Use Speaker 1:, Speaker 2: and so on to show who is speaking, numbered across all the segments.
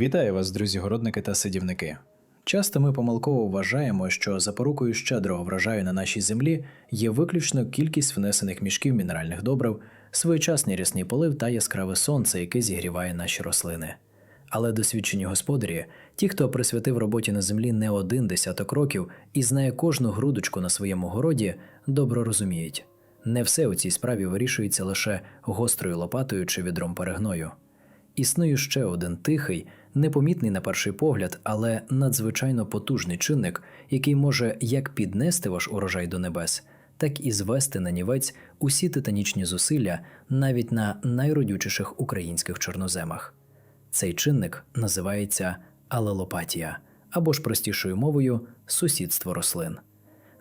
Speaker 1: Вітаю вас, друзі, городники та садівники. Часто ми помилково вважаємо, що запорукою щедрого врожаю на нашій землі є виключно кількість внесених мішків мінеральних добрив, своєчасний рясний полив та яскраве сонце, яке зігріває наші рослини. Але досвідчені господарі, ті, хто присвятив роботі на землі не один десяток років і знає кожну грудочку на своєму городі, добре розуміють. Не все у цій справі вирішується лише гострою лопатою чи відром перегною. Існує ще один тихий, непомітний на перший погляд, але надзвичайно потужний чинник, який може як піднести ваш урожай до небес, так і звести на нівець усі титанічні зусилля навіть на найродючіших українських чорноземах. Цей чинник називається алелопатія або ж простішою мовою сусідство рослин.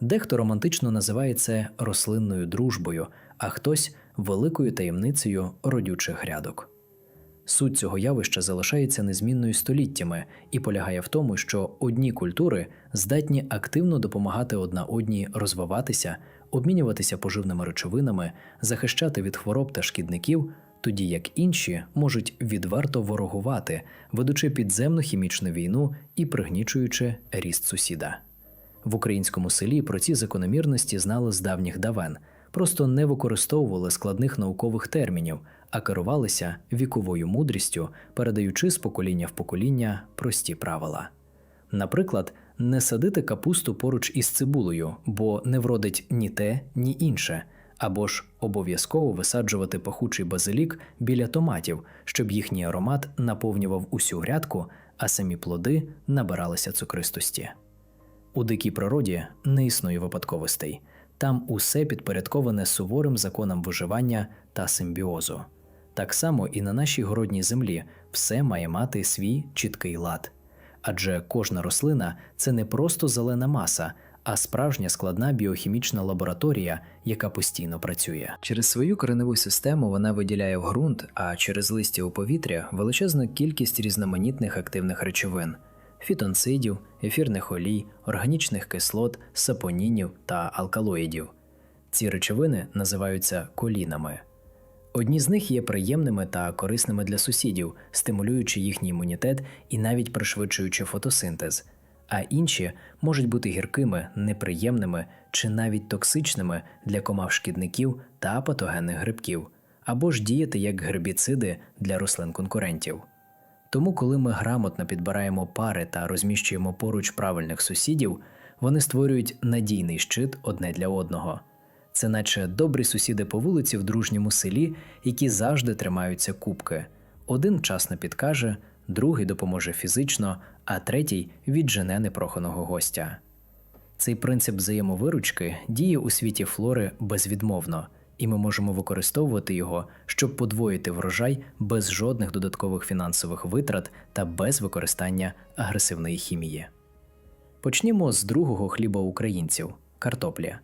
Speaker 1: Дехто романтично називає це рослинною дружбою, а хтось великою таємницею родючих грядок. Суть цього явища залишається незмінною століттями і полягає в тому, що одні культури здатні активно допомагати одна одній розвиватися, обмінюватися поживними речовинами, захищати від хвороб та шкідників, тоді як інші можуть відверто ворогувати, ведучи підземну хімічну війну і пригнічуючи ріст сусіда. В українському селі про ці закономірності знали з давніх давен, просто не використовували складних наукових термінів, а керувалися віковою мудрістю, передаючи з покоління в покоління прості правила. Наприклад, не садити капусту поруч із цибулею, бо не вродить ні те, ні інше, або ж обов'язково висаджувати пахучий базилік біля томатів, щоб їхній аромат наповнював усю грядку, а самі плоди набиралися цукристості. У дикій природі не існує випадковостей. Там усе підпорядковане суворим законам виживання та симбіозу. Так само і на нашій городній землі все має мати свій чіткий лад. Адже кожна рослина це не просто зелена маса, а справжня складна біохімічна лабораторія, яка постійно працює. Через свою кореневу систему вона виділяє в ґрунт, а через листя у повітря величезну кількість різноманітних активних речовин фітонцидів, ефірних олій, органічних кислот, сапонінів та алкалоїдів. Ці речовини називаються колінами. Одні з них є приємними та корисними для сусідів, стимулюючи їхній імунітет і навіть пришвидшуючи фотосинтез, а інші можуть бути гіркими, неприємними чи навіть токсичними для комах шкідників та патогенних грибків, або ж діяти як гербіциди для рослин конкурентів. Тому, коли ми грамотно підбираємо пари та розміщуємо поруч правильних сусідів, вони створюють надійний щит одне для одного. Це наче добрі сусіди по вулиці в дружньому селі, які завжди тримаються кубки. Один вчасно підкаже, другий допоможе фізично, а третій віджене непроханого гостя. Цей принцип взаємовиручки діє у світі флори безвідмовно, і ми можемо використовувати його, щоб подвоїти врожай без жодних додаткових фінансових витрат та без використання агресивної хімії. Почнімо з другого хліба українців картоплі.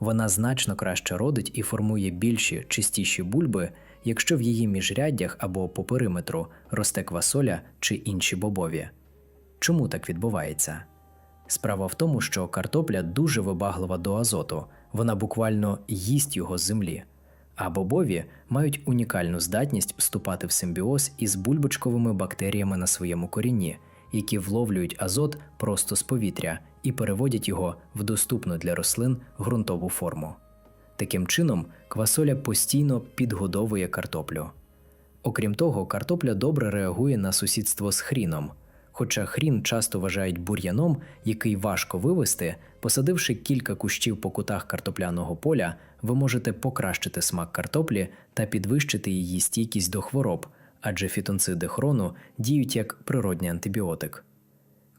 Speaker 1: Вона значно краще родить і формує більші, чистіші бульби, якщо в її міжряддях або по периметру росте квасоля чи інші бобові. Чому так відбувається? Справа в тому, що картопля дуже вибаглива до азоту, вона буквально їсть його з землі, а бобові мають унікальну здатність вступати в симбіоз із бульбочковими бактеріями на своєму корінні, які вловлюють азот просто з повітря і переводять його в доступну для рослин ґрунтову форму. Таким чином, квасоля постійно підгодовує картоплю. Окрім того, картопля добре реагує на сусідство з хріном. Хоча хрін часто вважають бур'яном, який важко вивести, посадивши кілька кущів по кутах картопляного поля, ви можете покращити смак картоплі та підвищити її стійкість до хвороб, адже фітонциди хрону діють як природній антибіотик.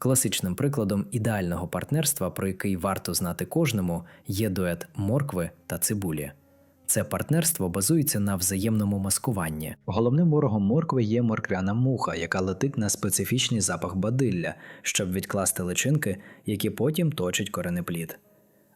Speaker 1: Класичним прикладом ідеального партнерства, про який варто знати кожному, є дует моркви та цибулі. Це партнерство базується на взаємному маскуванні. Головним ворогом моркви є морквяна муха, яка летить на специфічний запах бадилля, щоб відкласти личинки, які потім точать коренеплід.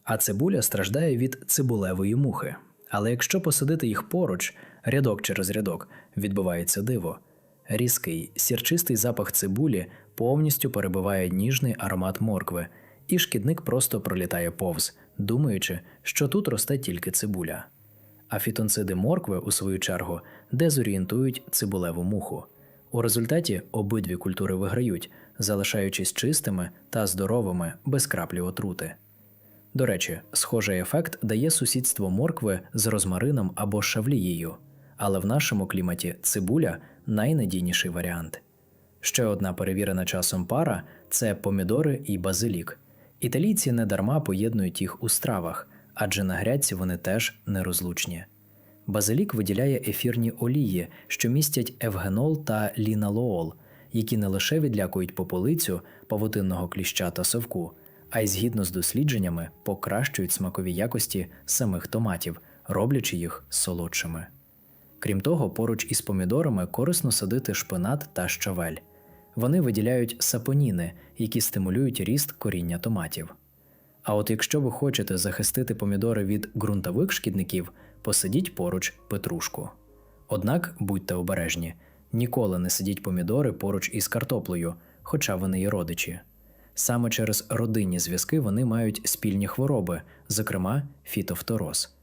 Speaker 1: А цибуля страждає від цибулевої мухи. Але якщо посадити їх поруч, рядок через рядок, відбувається диво. Різкий, сірчистий запах цибулі повністю перебиває ніжний аромат моркви, і шкідник просто пролітає повз, думаючи, що тут росте тільки цибуля. А фітонциди моркви, у свою чергу, дезорієнтують цибулеву муху. У результаті обидві культури виграють, залишаючись чистими та здоровими без краплі отрути. До речі, схожий ефект дає сусідство моркви з розмарином або шавлією, але в нашому кліматі цибуля найнадійніший варіант. Ще одна перевірена часом пара це помідори і базилік. Італійці недарма поєднують їх у стравах, адже на грядці вони теж нерозлучні. Базилік виділяє ефірні олії, що містять евгенол та ліналоол, які не лише відлякують попелицю, павутинного кліща та совку, а й згідно з дослідженнями покращують смакові якості самих томатів, роблячи їх солодшими. Крім того, поруч із помідорами корисно садити шпинат та щавель. Вони виділяють сапоніни, які стимулюють ріст коріння томатів. А от якщо ви хочете захистити помідори від ґрунтових шкідників, посадіть поруч петрушку. Однак будьте обережні, ніколи не садіть помідори поруч із картоплею, хоча вони є родичі. Саме через родинні зв'язки вони мають спільні хвороби, зокрема фітофтороз.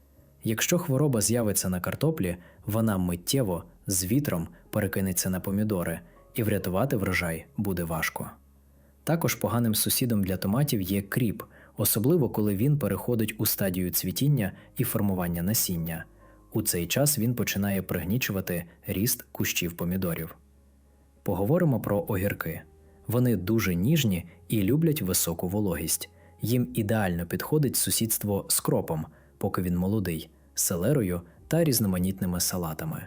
Speaker 1: Якщо хвороба з'явиться на картоплі, вона миттєво з вітром перекинеться на помідори, і врятувати врожай буде важко. Також поганим сусідом для томатів є кріп, особливо коли він переходить у стадію цвітіння і формування насіння. У цей час він починає пригнічувати ріст кущів помідорів. Поговоримо про огірки. Вони дуже ніжні і люблять високу вологість. Їм ідеально підходить сусідство з кропом, поки він молодий, селерою та різноманітними салатами.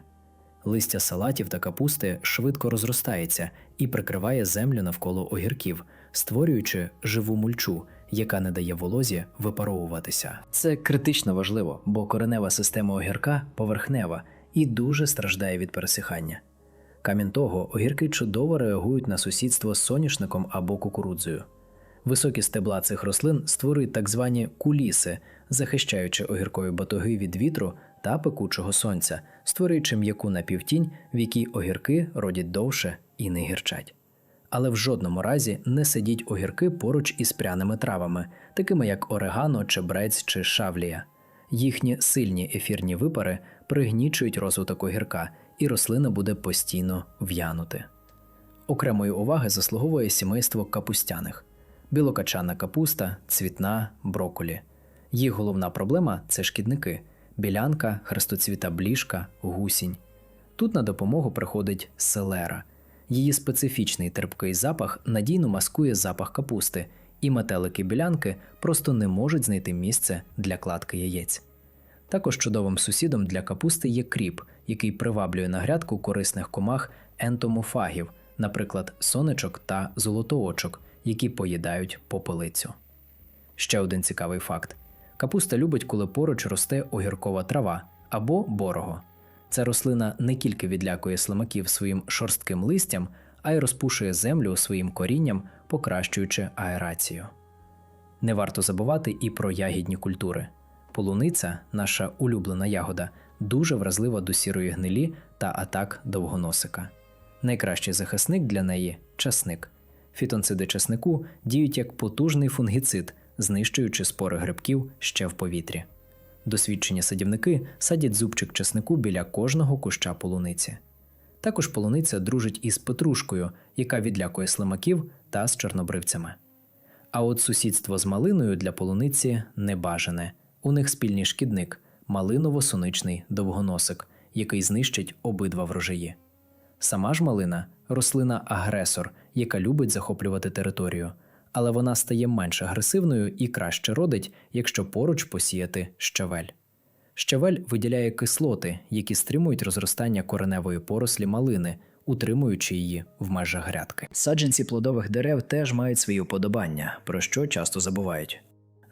Speaker 1: Листя салатів та капусти швидко розростається і прикриває землю навколо огірків, створюючи живу мульчу, яка не дає волозі випаровуватися. Це критично важливо, бо коренева система огірка поверхнева і дуже страждає від пересихання. Камін того, огірки чудово реагують на сусідство з соняшником або кукурудзою. Високі стебла цих рослин створюють так звані куліси, захищаючи огіркові батоги від вітру та пекучого сонця, створюючи м'яку напівтінь, в якій огірки родять довше і не гірчать. Але в жодному разі не сидіть огірки поруч із пряними травами, такими як орегано, чебрець чи шавлія. Їхні сильні ефірні випари пригнічують розвиток огірка, і рослина буде постійно в'янути. Окремої уваги заслуговує сімейство капустяних білокачана капуста, цвітна, броколі. Їх головна проблема це шкідники білянка, хрестоцвіта бліжка, гусінь. Тут на допомогу приходить селера. Її специфічний терпкий запах надійно маскує запах капусти, і метелики білянки просто не можуть знайти місце для кладки яєць. Також чудовим сусідом для капусти є кріп, який приваблює на грядку корисних комах ентомофагів, наприклад, сонечок та золотоочок, які поїдають попелицю. Ще один цікавий факт: капуста любить, коли поруч росте огіркова трава або борого. Ця рослина не тільки відлякує слимаків своїм шорстким листям, а й розпушує землю своїм корінням, покращуючи аерацію. Не варто забувати і про ягідні культури. Полуниця, наша улюблена ягода, дуже вразлива до сірої гнилі та атак довгоносика. Найкращий захисник для неї часник. Фітонциди часнику діють як потужний фунгіцид, знищуючи спори грибків ще в повітрі. Досвідчені садівники садять зубчик часнику біля кожного куща полуниці. Також полуниця дружить із петрушкою, яка відлякує слимаків та з чорнобривцями. А от сусідство з малиною для полуниці небажане. У них спільний шкідник малиново-соничний довгоносик, який знищить обидва врожаї. Сама ж малина рослина агресор, яка любить захоплювати територію, але вона стає менш агресивною і краще родить, якщо поруч посіяти щавель. Щавель виділяє кислоти, які стримують розростання кореневої порослі малини, утримуючи її в межах грядки. Саджанці плодових дерев теж мають свої уподобання, про що часто забувають.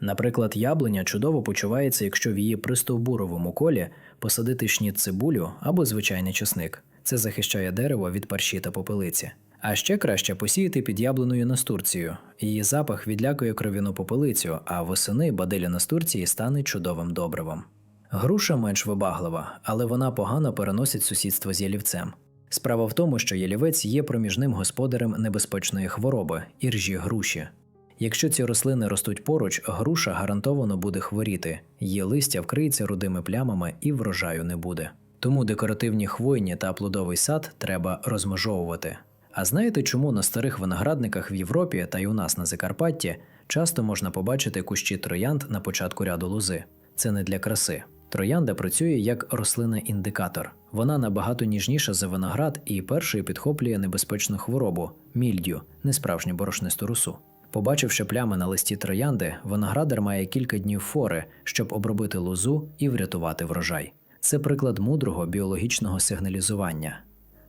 Speaker 1: Наприклад, яблуня чудово почувається, якщо в її пристовбуровому колі посадити шніт цибулю або звичайний чесник. Це захищає дерево від парші та попелиці. А ще краще посіяти під яблуною настурцією. Її запах відлякує кров'яну попелицю, а восени баделя настурції стане чудовим добривом. Груша менш вибаглива, але вона погано переносить сусідство з ялівцем. Справа в тому, що ялівець є проміжним господарем небезпечної хвороби іржі груші. Якщо ці рослини ростуть поруч, груша гарантовано буде хворіти, її листя вкриється рудими плямами і врожаю не буде. Тому декоративні хвойні та плодовий сад треба розмежовувати. А знаєте, чому на старих виноградниках в Європі та й у нас на Закарпатті часто можна побачити кущі троянд на початку ряду лози? Це не для краси. Троянда працює як рослина-індикатор. Вона набагато ніжніша за виноград і першою підхоплює небезпечну хворобу мільдю, несправжню борошнисту русу. Побачивши плями на листі троянди, виноградар має кілька днів фори, щоб обробити лозу і врятувати врожай. Це приклад мудрого біологічного сигналізування.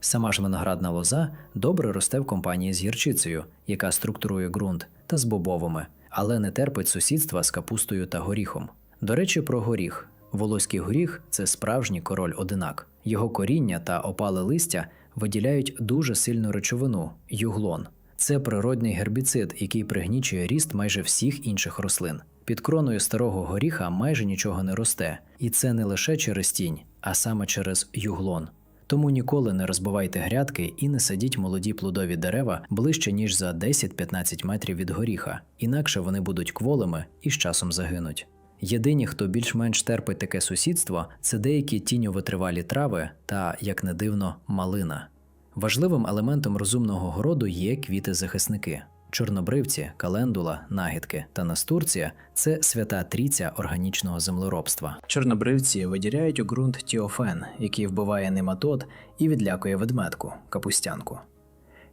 Speaker 1: Сама ж виноградна лоза добре росте в компанії з гірчицею, яка структурує ґрунт, та з бобовими, але не терпить сусідства з капустою та горіхом. До речі, про горіх. Волоський горіх це справжній король одинак. Його коріння та опале листя виділяють дуже сильну речовину юглон. Це природний гербіцид, який пригнічує ріст майже всіх інших рослин. Під кроною старого горіха майже нічого не росте, і це не лише через тінь, а саме через юглон. Тому ніколи не розбивайте грядки і не садіть молоді плодові дерева ближче ніж за 10-15 метрів від горіха, інакше вони будуть кволими і з часом загинуть. Єдині, хто більш-менш терпить таке сусідство, це деякі тіньовитривалі трави та, як не дивно, малина. Важливим елементом розумного городу є квіти-захисники. Чорнобривці, календула, нагідки та настурція це свята трійця органічного землеробства. Чорнобривці виділяють у ґрунт тіофен, який вбиває нематод і відлякує ведмедку капустянку.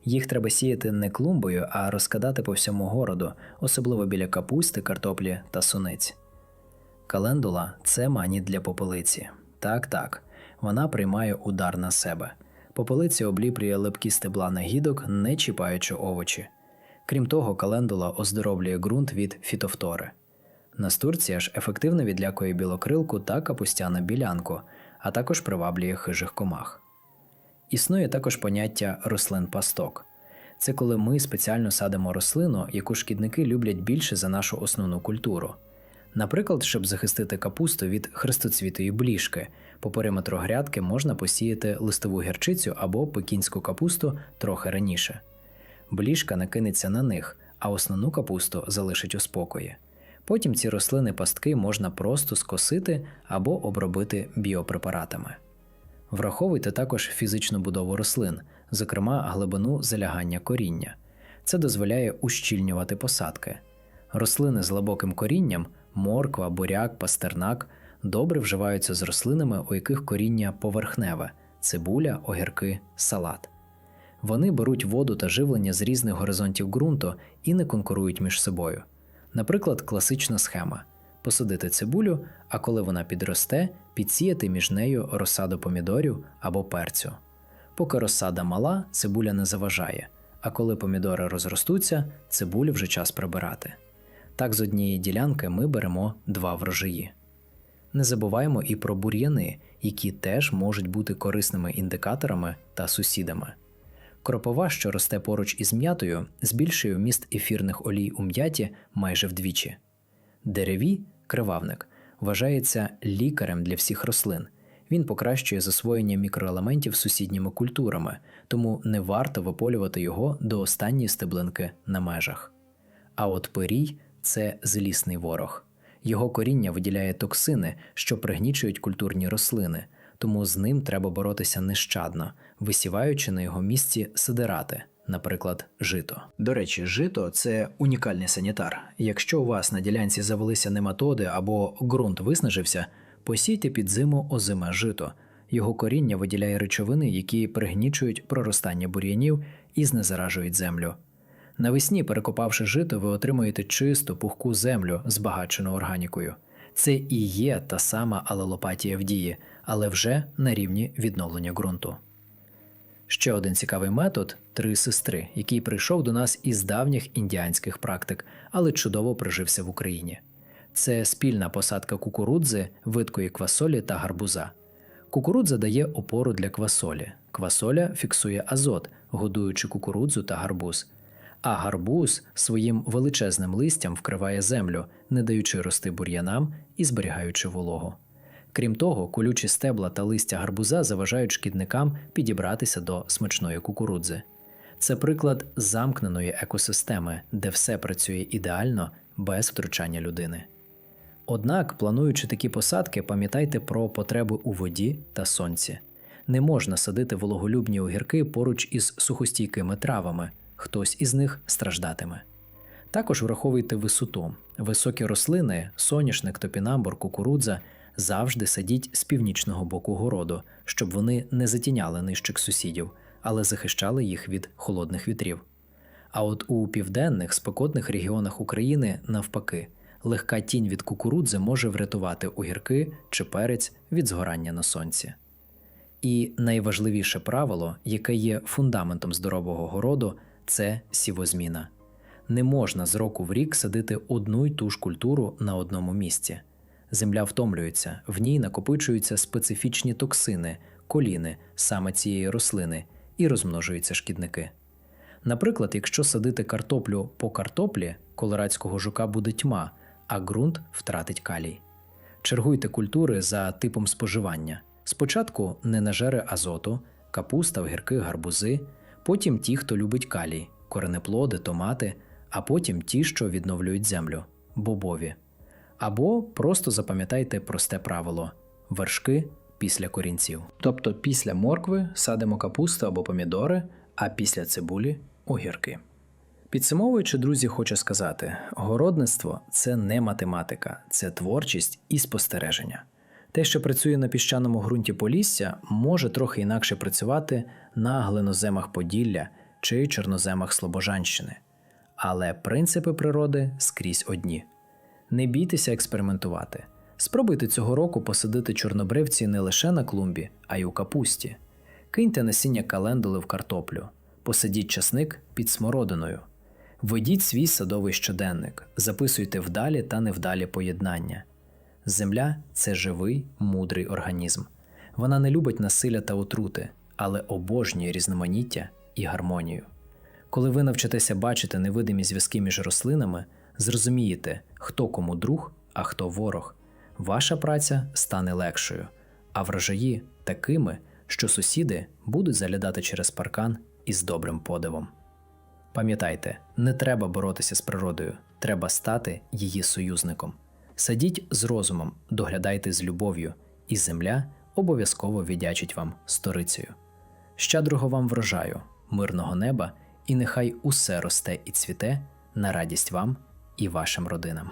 Speaker 1: Їх треба сіяти не клумбою, а розкидати по всьому городу, особливо біля капусти, картоплі та суниць. Календула це мані для попелиці. Так, так, вона приймає удар на себе. Попелиця обліплює липкі стебла нагідок, не чіпаючи овочі. Крім того, календула оздоровлює ґрунт від фітофтори. Настурція ж ефективно відлякує білокрилку та капустяну білянку, а також приваблює хижих комах. Існує також поняття рослин-пасток. Це коли ми спеціально садимо рослину, яку шкідники люблять більше за нашу основну культуру. Наприклад, щоб захистити капусту від хрестоцвітої бліжки, по периметру грядки можна посіяти листову гірчицю або пекінську капусту трохи раніше. Бліжка накинеться на них, а основну капусту залишить у спокої. Потім ці рослини пастки можна просто скосити або обробити біопрепаратами. Враховуйте також фізичну будову рослин, зокрема глибину залягання коріння. Це дозволяє ущільнювати посадки. Рослини з глибоким корінням морква, буряк, пастернак добре вживаються з рослинами, у яких коріння поверхневе цибуля, огірки, салат. Вони беруть воду та живлення з різних горизонтів ґрунту і не конкурують між собою. Наприклад, класична схема посадити цибулю, а коли вона підросте, підсіяти між нею розсаду помідорів або перцю. Поки розсада мала, цибуля не заважає, а коли помідори розростуться, цибулю вже час прибирати. Так з однієї ділянки ми беремо два врожаї. Не забуваємо і про бур'яни, які теж можуть бути корисними індикаторами та сусідами. Кропова, що росте поруч із м'ятою, збільшує вміст ефірних олій у м'яті майже вдвічі. Дереві кривавник вважається лікарем для всіх рослин. Він покращує засвоєння мікроелементів сусідніми культурами, тому не варто виполювати його до останньої стеблинки на межах. А от пирій це злісний ворог. Його коріння виділяє токсини, що пригнічують культурні рослини, тому з ним треба боротися нещадно, висіваючи на його місці сидерати, наприклад, жито. До речі, жито це унікальний санітар. Якщо у вас на ділянці завелися нематоди або ґрунт виснажився, посійте під зиму озиме жито. Його коріння виділяє речовини, які пригнічують проростання бур'янів і знезаражують землю. Навесні, перекопавши жито, ви отримуєте чисту, пухку землю, збагачену органікою. Це і є та сама алелопатія в дії, але вже на рівні відновлення ґрунту. Ще один цікавий метод три сестри, який прийшов до нас із давніх індіанських практик, але чудово прижився в Україні. Це спільна посадка кукурудзи, видкої квасолі та гарбуза. Кукурудза дає опору для квасолі. Квасоля фіксує азот, годуючи кукурудзу та гарбуз. А гарбуз своїм величезним листям вкриває землю, не даючи рости бур'янам і зберігаючи вологу. Крім того, колючі стебла та листя гарбуза заважають шкідникам підібратися до смачної кукурудзи. Це приклад замкненої екосистеми, де все працює ідеально без втручання людини. Однак, плануючи такі посадки, пам'ятайте про потреби у воді та сонці. Не можна садити вологолюбні огірки поруч із сухостійкими травами, хтось із них страждатиме. Також враховуйте висоту. Високі рослини, соняшник, топінамбур, кукурудза завжди садіть з північного боку городу, щоб вони не затіняли нижчих сусідів, але захищали їх від холодних вітрів. А от у південних спекотних регіонах України навпаки, легка тінь від кукурудзи може врятувати огірки чи перець від згорання на сонці. І найважливіше правило, яке є фундаментом здорового городу, це сівозміна. Не можна з року в рік садити одну й ту ж культуру на одному місці. Земля втомлюється, в ній накопичуються специфічні токсини, коліни саме цієї рослини, і розмножуються шкідники. Наприклад, якщо садити картоплю по картоплі, колорадського жука буде тьма, а ґрунт втратить калій. Чергуйте культури за типом споживання. Спочатку ненажери азоту, капуста, огірки, гарбузи, потім ті, хто любить калій, коренеплоди, томати, а потім ті, що відновлюють землю бобові. Або просто запам'ятайте просте правило вершки після корінців. Тобто після моркви садимо капусту або помідори, а після цибулі огірки. Підсумовуючи, друзі, хочу сказати: городництво це не математика, це творчість і спостереження. Те, що працює на піщаному ґрунті Полісся, може трохи інакше працювати на глиноземах Поділля чи чорноземах Слобожанщини. Але принципи природи скрізь одні. Не бійтеся експериментувати. Спробуйте цього року посадити чорнобривці не лише на клумбі, а й у капусті. Киньте насіння календули в картоплю, посадіть часник під смородиною. Ведіть свій садовий щоденник, записуйте вдалі та невдалі поєднання. Земля це живий, мудрий організм. Вона не любить насилля та отрути, але обожнює різноманіття і гармонію. Коли ви навчитеся бачити невидимі зв'язки між рослинами, зрозумієте, хто кому друг, а хто ворог. Ваша праця стане легшою, а врожаї такими, що сусіди будуть заглядати через паркан із добрим подивом. Пам'ятайте, не треба боротися з природою, треба стати її союзником. Садіть з розумом, доглядайте з любов'ю, і земля обов'язково віддячить вам сторицею. Щедрого вам врожаю, мирного неба, і нехай усе росте і цвіте на радість вам і вашим родинам.